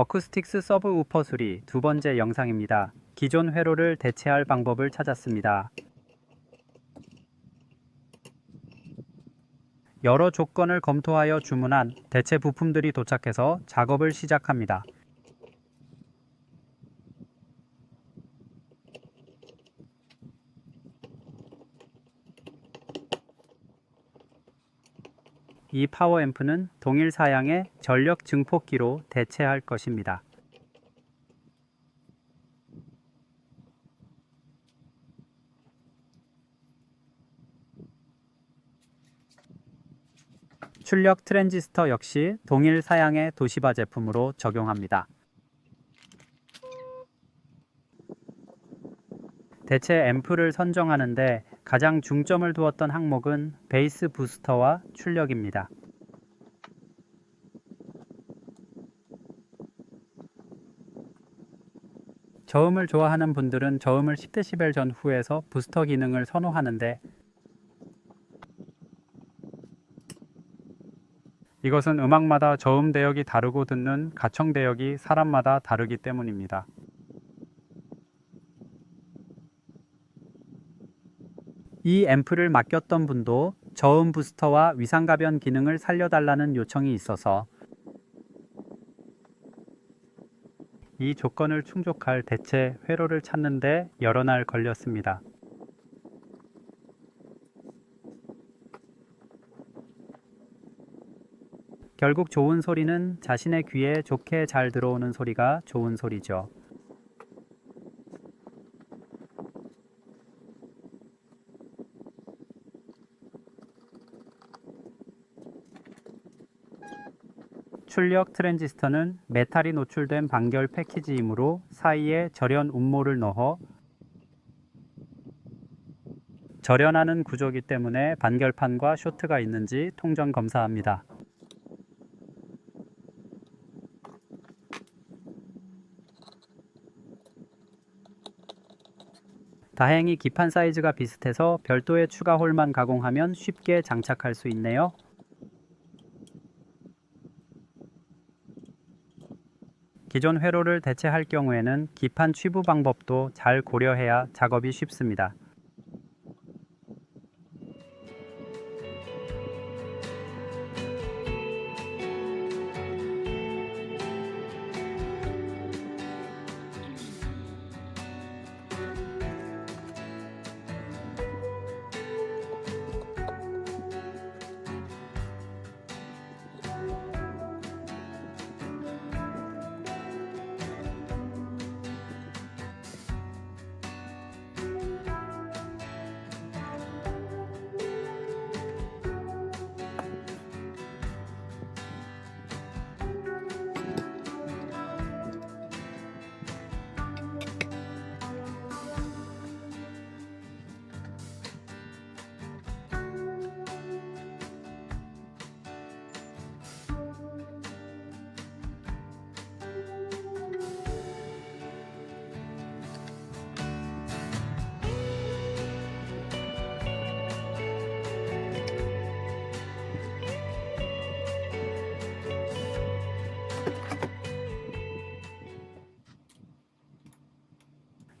어쿠스틱스 서브 우퍼 수리 두 번째 영상입니다. 기존 회로를 대체할 방법을 찾았습니다. 여러 조건을 검토하여 주문한 대체 부품들이 도착해서 작업을 시작합니다. 이 파워앰프는 동일 사양의 전력 증폭기로 대체할 것입니다. 출력 트랜지스터 역시 동일 사양의 도시바 제품으로 적용합니다. 대체 앰프를 선정하는데 가장 중점을 두었던 항목은 베이스 부스터와 출력입니다. 저음을 좋아하는 분들은 저음을 10dB 전후에서 부스터 기능을 선호하는데 이것은 음악마다 저음 대역이 다르고 듣는 가청 대역이 사람마다 다르기 때문입니다. 이 앰프를 맡겼던 분도 저음 부스터와 위상가변 기능을 살려달라는 요청이 있어서 이 조건을 충족할 대체 회로를 찾는데 여러 날 걸렸습니다. 결국 좋은 소리는 자신의 귀에 좋게 잘 들어오는 소리가 좋은 소리죠. 출력 트랜지스터는 메탈이 노출된 반결 패키지이므로 사이에 절연 운모를 넣어 절연하는 구조이기 때문에 반결판과 쇼트가 있는지 통전 검사합니다. 다행히 기판 사이즈가 비슷해서 별도의 추가 홀만 가공하면 쉽게 장착할 수 있네요. 기존 회로를 대체할 경우에는 기판 취부 방법도 잘 고려해야 작업이 쉽습니다.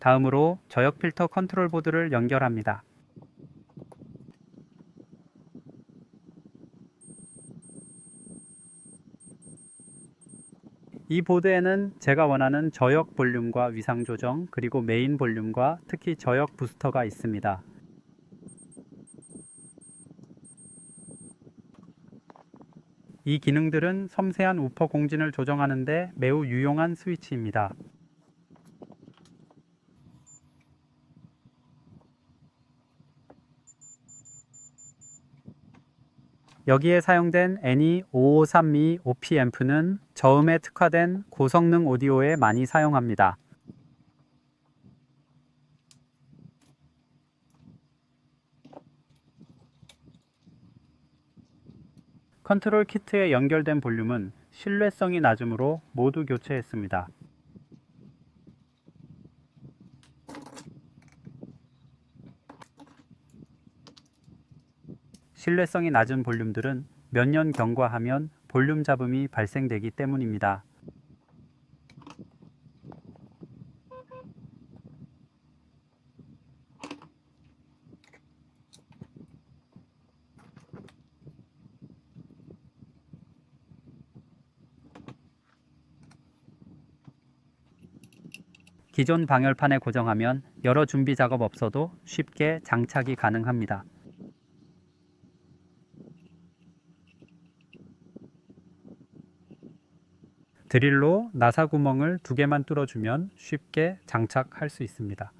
다음으로 저역 필터 컨트롤 보드를 연결합니다. 이 보드에는 제가 원하는 저역 볼륨과 위상 조정, 그리고 메인 볼륨과 특히 저역 부스터가 있습니다. 이 기능들은 섬세한 우퍼 공진을 조정하는데 매우 유용한 스위치입니다. 여기에 사용된 NE5532 OP 앰프는 저음에 특화된 고성능 오디오에 많이 사용합니다. 컨트롤 키트에 연결된 볼륨은 신뢰성이 낮으므로 모두 교체했습니다. 신뢰성이 낮은 볼륨들은 몇 년 경과하면 볼륨 잡음이 발생되기 때문입니다. 기존 방열판에 고정하면 여러 준비 작업 없어도 쉽게 장착이 가능합니다. 드릴로 나사 구멍을 두 개만 뚫어주면 쉽게 장착할 수 있습니다.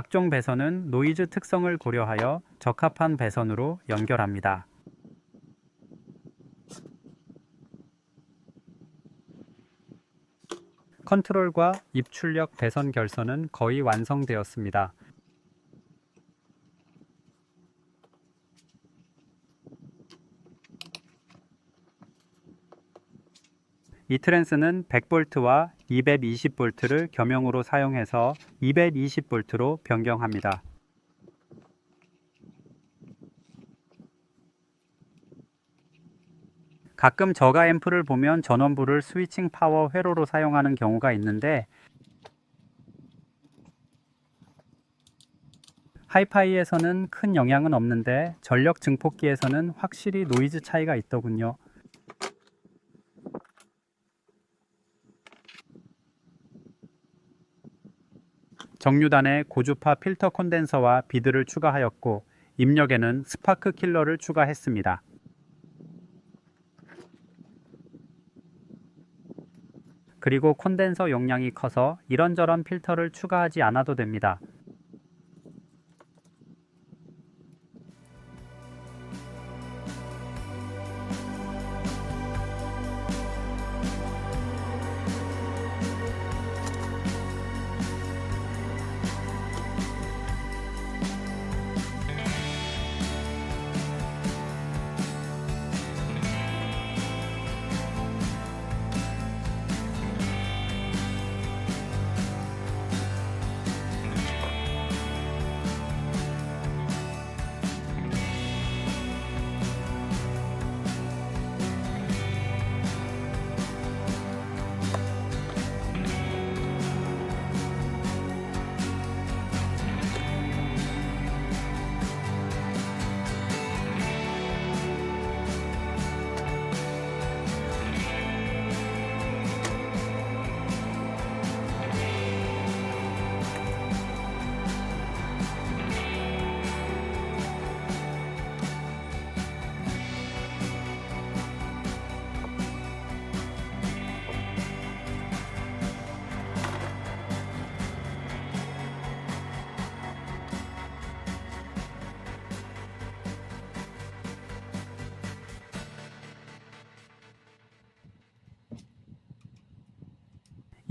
각종 배선은 노이즈 특성을 고려하여 적합한 배선으로 연결합니다. 컨트롤과 입출력 배선 결선은 거의 완성되었습니다. 이 트랜스는 100V와 220V를 겸용으로 사용해서 220V로 변경합니다. 가끔 저가 앰프를 보면 전원부를 스위칭 파워 회로로 사용하는 경우가 있는데 하이파이에서는 큰 영향은 없는데 전력 증폭기에서는 확실히 노이즈 차이가 있더군요. 정류단에 고주파 필터 콘덴서와 비드를 추가하였고 입력에는 스파크 킬러를 추가했습니다. 그리고 콘덴서 용량이 커서 이런저런 필터를 추가하지 않아도 됩니다.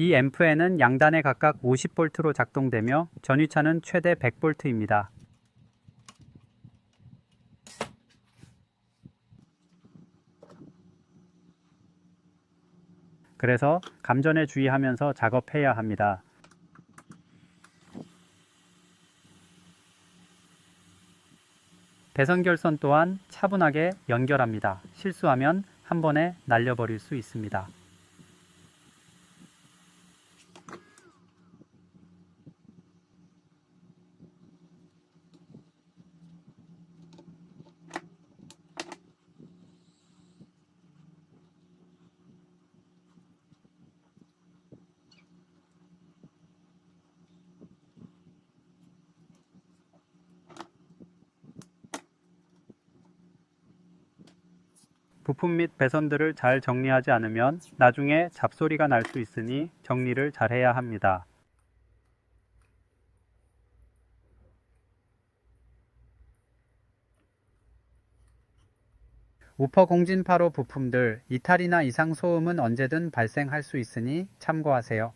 이 앰프에는 양단에 각각 50V로 작동되며 전위차는 최대 100V입니다. 그래서 감전에 주의하면서 작업해야 합니다. 배선 결선 또한 차분하게 연결합니다. 실수하면 한 번에 날려버릴 수 있습니다. 부품 및 배선들을 잘 정리하지 않으면 나중에 잡소리가 날 수 있으니 정리를 잘 해야 합니다. 우퍼 공진파로 부품들 이탈이나 이상 소음은 언제든 발생할 수 있으니 참고하세요.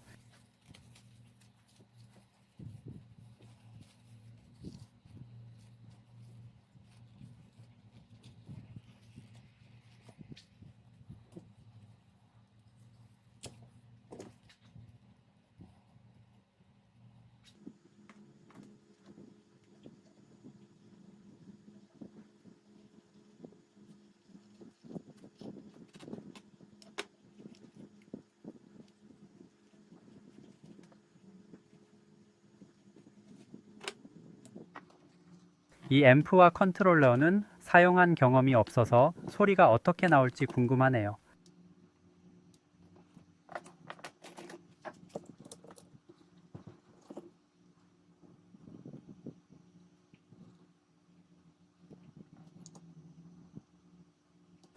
이 앰프와 컨트롤러는 사용한 경험이 없어서 소리가 어떻게 나올지 궁금하네요.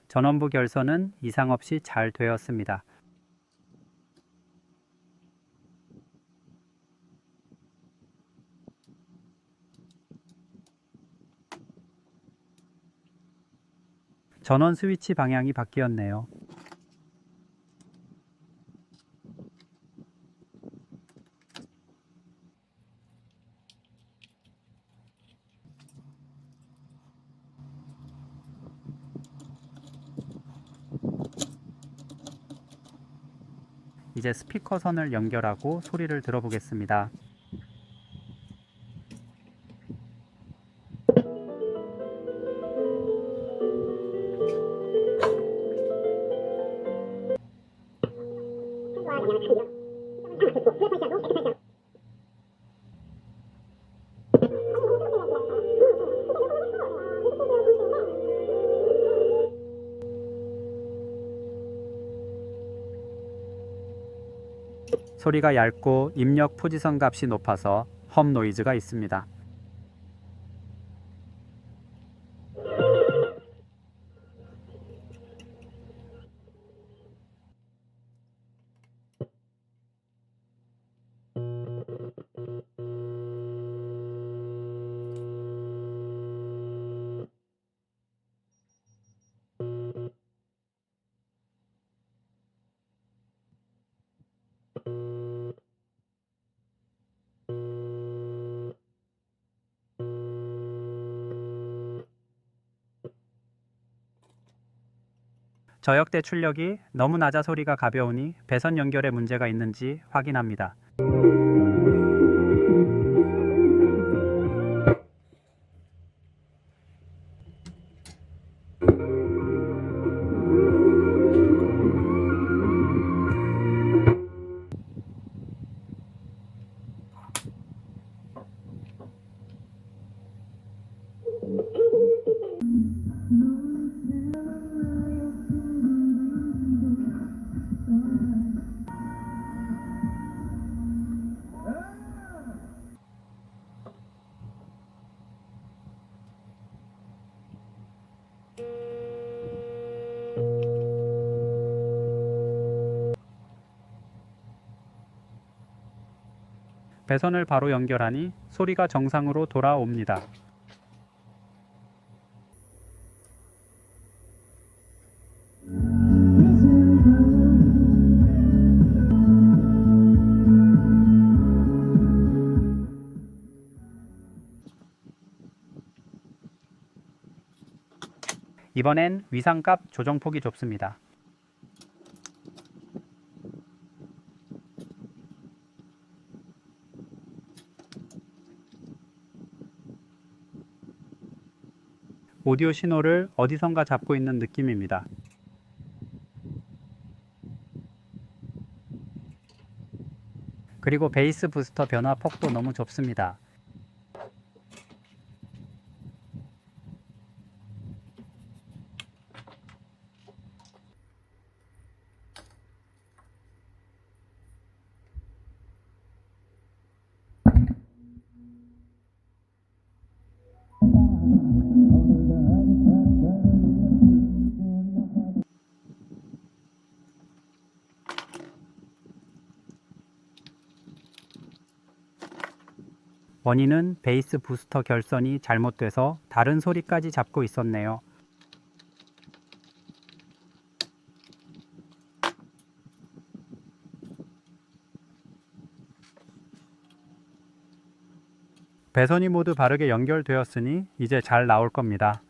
전원부 결선은 이상 없이 잘 되었습니다. 전원 스위치 방향이 바뀌었네요. 이제 스피커 선을 연결하고 소리를 들어보겠습니다. 소리가 얇고 입력 포지선 값이 높아서 험 노이즈가 있습니다. 저역 대 출력이 너무 낮아 소리가 가벼우니 배선 연결에 문제가 있는지 확인합니다. 배선을 바로 연결하니 소리가 정상으로 돌아옵니다. 이번엔 위상값 조정폭이 좁습니다. 오디오 신호를 어디선가 잡고 있는 느낌입니다. 그리고 베이스 부스터 변화 폭도 너무 좁습니다. 원인은 베이스 부스터 결선이 잘못돼서 다른 소리까지 잡고 있었네요. 배선이 모두 바르게 연결되었으니 이제 잘 나올 겁니다.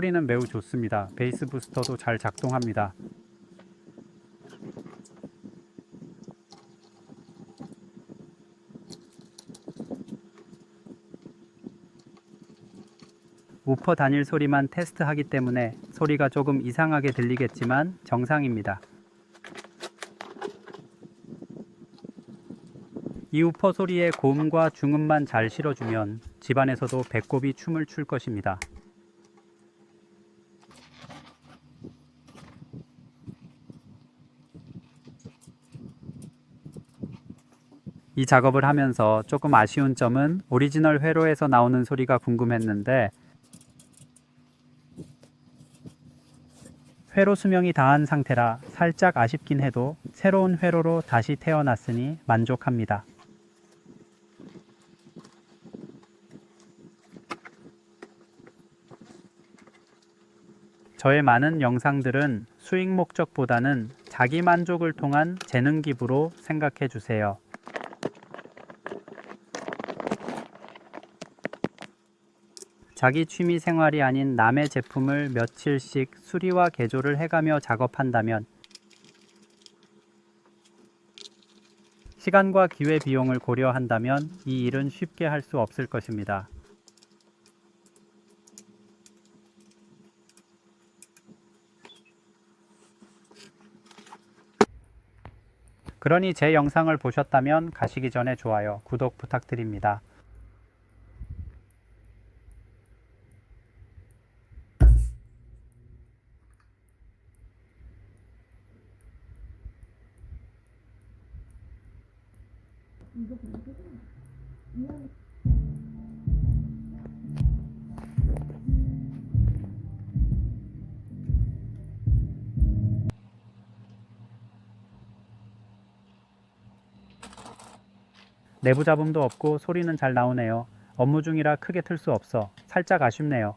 소리는 매우 좋습니다. 베이스 부스터도 잘 작동합니다. 우퍼 단일 소리만 테스트하기 때문에 소리가 조금 이상하게 들리겠지만 정상입니다. 이 우퍼 소리에 고음과 중음만 잘 실어주면 집안에서도 배꼽이 춤을 출 것입니다. 이 작업을 하면서 조금 아쉬운 점은 오리지널 회로에서 나오는 소리가 궁금했는데 회로 수명이 다한 상태라 살짝 아쉽긴 해도 새로운 회로로 다시 태어났으니 만족합니다. 저의 많은 영상들은 수익 목적보다는 자기 만족을 통한 재능 기부로 생각해 주세요. 자기 취미 생활이 아닌 남의 제품을 며칠씩 수리와 개조를 해가며 작업한다면 시간과 기회 비용을 고려한다면 이 일은 쉽게 할 수 없을 것입니다. 그러니 제 영상을 보셨다면 가시기 전에 좋아요, 구독 부탁드립니다. 내부 잡음도 없고 소리는 잘 나오네요. 업무 중이라 크게 틀 수 없어. 살짝 아쉽네요.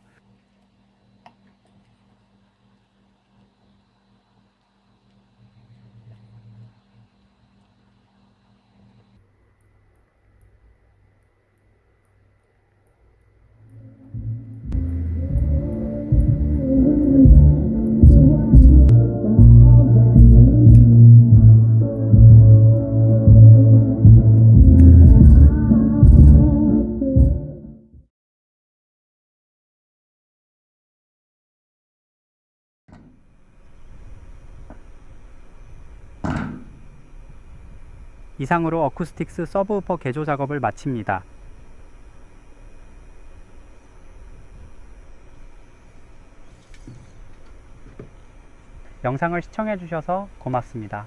이상으로 어쿠스틱스 서브우퍼 개조 작업을 마칩니다. 영상을 시청해 주셔서 고맙습니다.